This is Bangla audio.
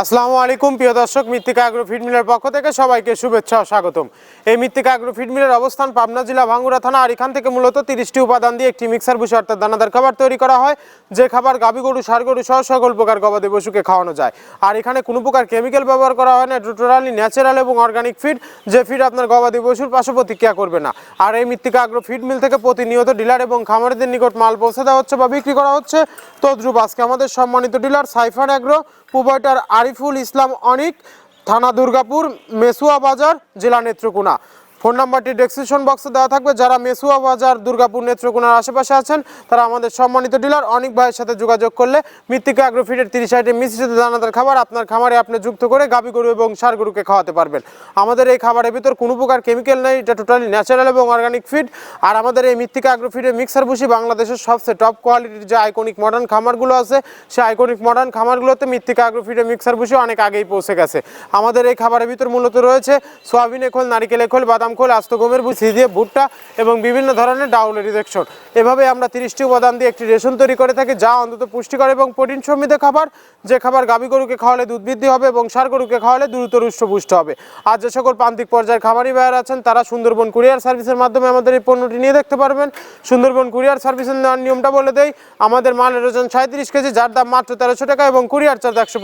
আসসালামু আলাইকুম, প্রিয় দর্শক, মৃত্তিকা আগ্রো ফিড মিলের পক্ষ থেকে সবাইকে শুভেচ্ছা ও স্বাগতম। এই মৃত্তিকা আগ্রো ফিড মিলের অবস্থান পাবনা জেলা ভাঙ্গুরা থানা, আর এখান থেকে মূলত তিরিশটি উপাদান দিয়ে একটি মিক্সার বুসি, অর্থাৎ দানাদার খাবার তৈরি করা হয়, যে খাবার গাভী গরু সার গরু সহ সকল প্রকার গবাদি পশুকে খাওয়ানো যায়। আর এখানে কোনো প্রকার কেমিক্যাল ব্যবহার করা হয় না টোটালি ন্যাচারাল এবং অর্গানিক ফিড যে ফিড আপনার গবাদি পশুর পাশে প্রতিক্রিয়া করবে না। আর এই মৃত্তিকা আগ্রো ফিড মিল থেকে প্রতিনিয়ত ডিলার এবং খামারিদের নিকট মাল পৌঁছে দেওয়া হচ্ছে বা বিক্রি করা হচ্ছে। তদ্রুপ আজকে আমাদের সম্মানিত dealer Saifer agro, provider Ariful Islam Anik থানা দুর্গাপুর মেসুয়া বাজার জেলা নেত্রকোনা। ফোন নাম্বারটি ডেসক্রিপশন বক্সে দেওয়া থাকবে। যারা মেসুয়া বাজার, দুর্গাপুর, নেত্রকোনার আশেপাশে আছেন, তারা আমাদের সম্মানিত ডিলার অনেক ভাইয়ের সাথে যোগাযোগ করলে মৃত্তিকা আগ্রোফিটের তিরিশ আইটেম মিশ্রিত দানাদার খাবার আপনার খামারে আপনি যুক্ত করে গাভী গরু এবং সার গরুকে খাওয়াতে পারবেন। আমাদের এই খাবারের ভিতর কোনো প্রকার কেমিক্যাল নেই, এটা টোটালি ন্যাচারাল এবং অর্গানিক ফিড আর আমাদের এই মৃত্তিকা আগ্রোফিটের মিক্সার ভুসি বাংলাদেশের সবচেয়ে টপ কোয়ালিটির যে আইকনিক মডার্ন খামারগুলো আছে, সেই আইকনিক মডার্ন খামারগুলোতে মৃত্তিকা আগ্রোফিটের মিক্সার ভুসি অনেক আগেই পৌঁছে গেছে। আমাদের এই খাবারের ভিতর মূলত রয়েছে সোয়াবিনের খোল, নারিকেল খোল, বাদাম খোল আস্ত গমের ভুসি দিয়ে ভুট্টা এবং বিভিন্ন ধরনের ডাউলের রিজেকশন। এভাবে আমরা তিরিশটি উপাদান দিয়ে একটি রেশন তৈরি করে থাকি, যা অন্তত পুষ্টিকর এবং প্রোটিন সমৃদ্ধ খাবার, যে খাবার গাভী গরুকে খাওয়ালে দুধ বৃদ্ধি হবে এবং সার গরুকে খাওয়ালে দ্রুত রুষ্টপুষ্ট হবে। আর যে সকল প্রান্তিক পর্যায়ের খামারি ভাইয়ার আছেন, তারা সুন্দরবন কুরিয়ার সার্ভিসের মাধ্যমে আমাদের এই পণ্যটি নিয়ে দেখতে পারবেন। সুন্দরবন কুরিয়ার সার্ভিসের নেওয়ার নিয়মটা বলে দেই, আমাদের মালের ওজন সাঁত্রিশ কেজি, যার দাম মাত্র তেরোশো টাকা এবং কুরিয়ার চার্জ একশো